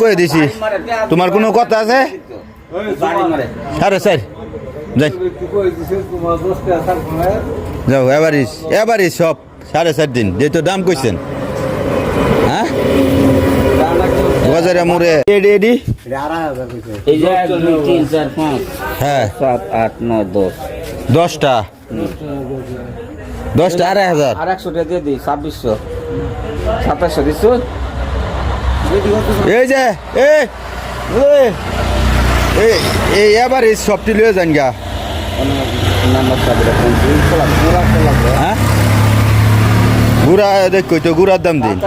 কয়ে দিছি। তোমার কোনো কথা আছে? যাই। যাও এবারিস এবারিস সব সাড়ে চার দিন যেহেতু দাম কইছেন। হ্যাঁ? মোড়ে। এডি এডি হ্যাঁ। সাত আট নয় দশ। দশটা। দশটা আড়াই হাজার। আর একশো দিয়ে দিই ছাব্বিশশো। সাতাশশো দিচ্ছ? এই যে এই এই এবারিস সবটি লিয়ে যান গা। হ্যাঁ? গুড়া দেখ কইতো গুড়ার দাম দিন। এই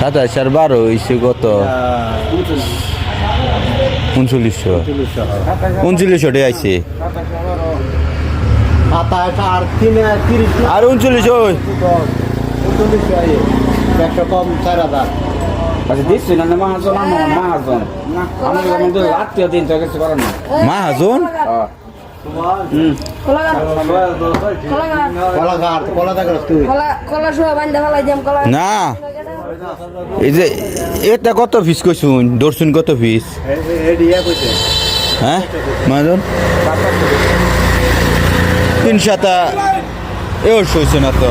সাতাশ আর বারো ইসে কত? উনচল্লিশশো। উনচল্লিশশো টাকা তিরিশ। আর উনচল্লিশ ওই কম চার হাজার। আচ্ছা দিচ্ছি না না মহাজন আমার আমাদের আত্মীয় দিন তো কিছু করে না মাহাজন? হ্যাঁ। কলা না। এই যে এটা কত ফিস কইছুন? দর্শন কত ফিস? হ্যাঁ মাহাজন? তিন সাতা এও সইছে না তো।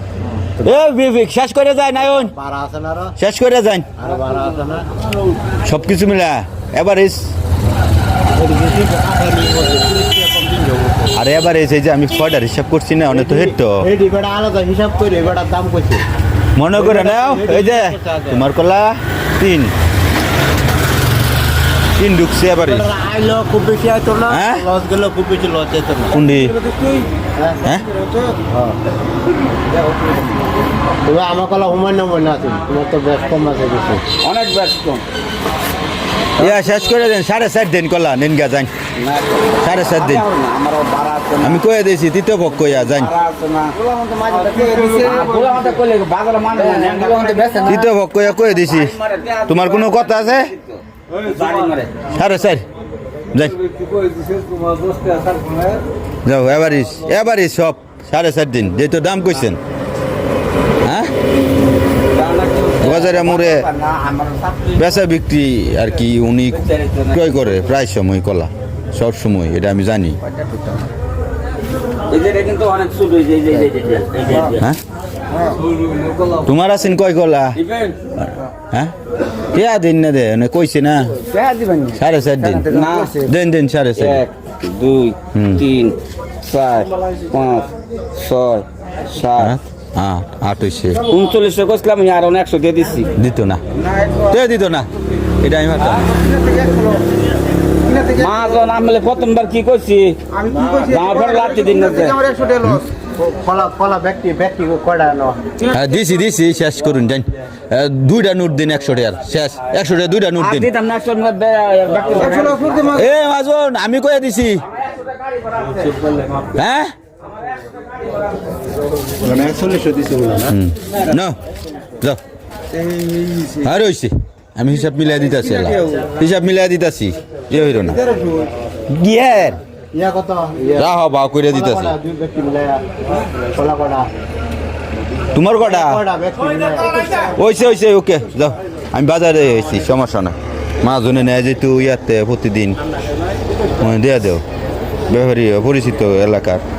শেষ করে যায় নায়ন না শেষ করে যান। সব কিছু মিলা এভারেজ আর এভারেজ এই যে আমি ছয়টার হিসাব করছি না অনেক তো হেট তো। আলাদা হিসাব করে এবার দাম করছে মনে করে নাও এই যে তোমার কলা তিন। তিন ঢুকছে এবারে আইলো খুব বেশি আইতো না হ্যাঁ? লস গেল খুব বেশি লস যেত না। কুন্ডি হ্যাঁ হ্যাঁ? তবে আমার কলা হুমায় না মনে আছে তোমার তো বেশ কম আছে বেশি অনেক ব্যস্ত। ইয়া শেষ করে দেন সাড়ে চার দিন কলা নিন গা যান। সাড়ে চার দিন। আমি কয়ে দিয়েছি তৃতীয় পক্ষ ইয়া যান। মানে তৃতীয় পক্ষ ইয়া কয়ে দিয়েছি তোমার কোনো কথা আছে? সাড়ে চার যাও এবারিস এবারিস সব সাড়ে চার দিন যেহেতু দাম কইছেন। হ্যাঁ? বাজারে মোড়ে বেচা বিক্রি আর কি উনি ক্রয় করে প্রায় সময় কলা সব সময় এটা আমি জানি। হ্যাঁ? তোমার আছেন কয় কলা? হ্যাঁ? কে দিন না দে? মানে কইছে না? সাড়ে চার দিন। না। দেন দেন সাড়ে চার এক দুই। তিন চার পাঁচ ছয় সাত। হ্যাঁ? আট আট হইছে। উনচল্লিশশো আমি আর একশো দিয়ে দিচ্ছি দিত না। তে দিত না? এটা আমি আমলে প্রথমবার কি করছি আমার লাঠি দিন না। কলা কলা ব্যক্তি ব্যক্তি কয়টা হ্যাঁ দিছি দিছি শেষ করুন জান। হ্যাঁ, দুইটা নোট দিন একশো টাকার শেষ। একশো টাকা দুইটা নোট দিন। এ মাজন আমি কয়ে দিছি। হ্যাঁ? আর হইছে আমি হিসাব মিলাই দিতেছি হিসাব মিলাই দিতেছি। এ হইল না। গিয়ার। ইয়া কত? রাহ বাও করে দিতেছি। দুই ব্যক্তি মিলে কলা কটা? তোমার কটা? ওইছে ওইছে মিলে হইছে হইছে ওকে যাও। আমি বাজারে হয়েছি সমস্যা না মাঝনে নেয় যেহেতু ইয়াতে প্রতিদিন দেয়া দেও। ব্যবহারী পরিচিত এলাকার।